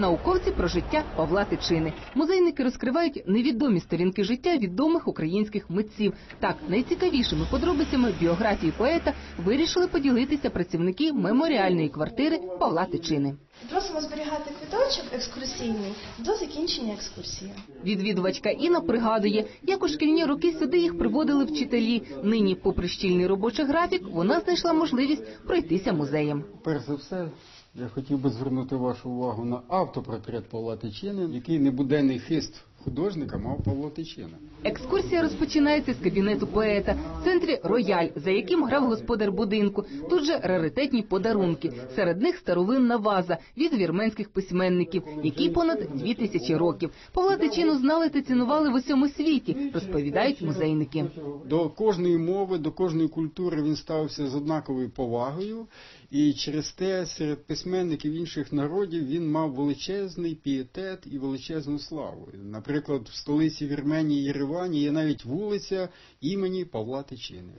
науковці про життя Павла Тичини. Музейники розкривають невідомі сторінки життя відомих українських митців. Так, найцікавішими подробицями біографії поета вирішили поділитися працівники меморіальної квартири Павла Тичини. Просимо зберігати квиточок екскурсійний до закінчення екскурсії. Відвідувачка Інна пригадує, як у шкільні роки сюди їх приводили вчителі. Нині, попри щільний робочий графік, вона знайшла можливість пройтися музеєм. Перш за все, я хотів би звернути вашу увагу на автопортрет Павла Тичини, який небуденний хист художника мав Павло Тичина. Екскурсія розпочинається з кабінету поета в центрі рояль, за яким грав господар будинку. Тут же раритетні подарунки. Серед них старовинна ваза від вірменських письменників, якій понад дві тисячі років. Павла Тичину знали та цінували в усьому світі, розповідають музейники. До кожної мови, до кожної культури він ставився з однаковою повагою, і через те серед письменників інших народів він мав величезний пієтет і величезну славу. Наприклад, в столиці Вірменії Єревані є навіть вулиця імені Павла Тичини.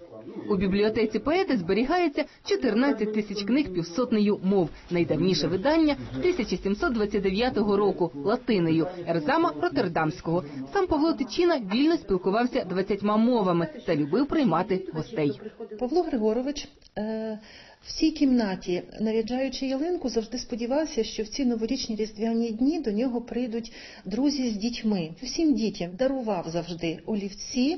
У бібліотеці поета зберігається 14 тисяч книг півсотнею мов. Найдавніше видання 1729 року латиною Ерзама Роттердамського. Сам Павло Тичина вільно спілкувався 20 мовами та любив приймати гостей. Павло Григорович е, в цій кімнаті, наряджаючи ялинку, завжди сподівався, що в ці новорічні різдвяні дні до нього прийдуть друзі з дітьми. Всім дітям дарував завжди олівці,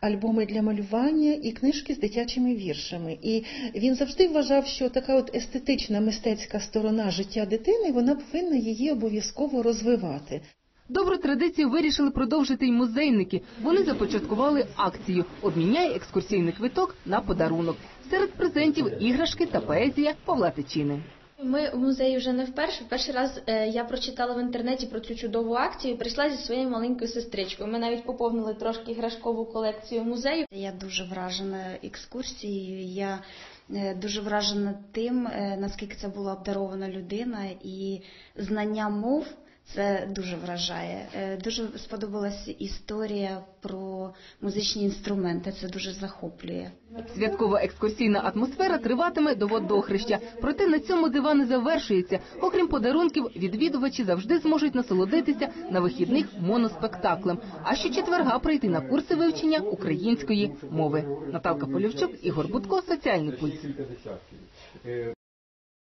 альбоми для малювання і книжки з дитячими віршами. І він завжди вважав, що така от естетична мистецька сторона життя дитини вона повинна її обов'язково розвивати. Добру традицію вирішили продовжити й музейники. Вони започаткували акцію Обміняй екскурсійний квиток на подарунок. Серед презентів іграшки та поезія Павла Тичини. Ми в музеї вже не вперше. Перший раз е, я прочитала в інтернеті про цю чудову акцію. і Прийшла зі своєю маленькою сестричкою. Ми навіть поповнили трошки іграшкову колекцію музею. Я дуже вражена екскурсією. Я е, дуже вражена тим, е, наскільки це була обдарована людина, і знання мов це дуже вражає. Е, Дуже сподобалася історія про музичні інструменти. Це дуже захоплює. Святкова екскурсійна атмосфера триватиме до водохреща. Проте на цьому дива не завершується. Окрім подарунків, відвідувачі завжди зможуть насолодитися на вихідних моноспектаклем. А щочетверга прийти на курси вивчення української мови. Наталка Полівчук, Ігор Будко, соціальний пульс.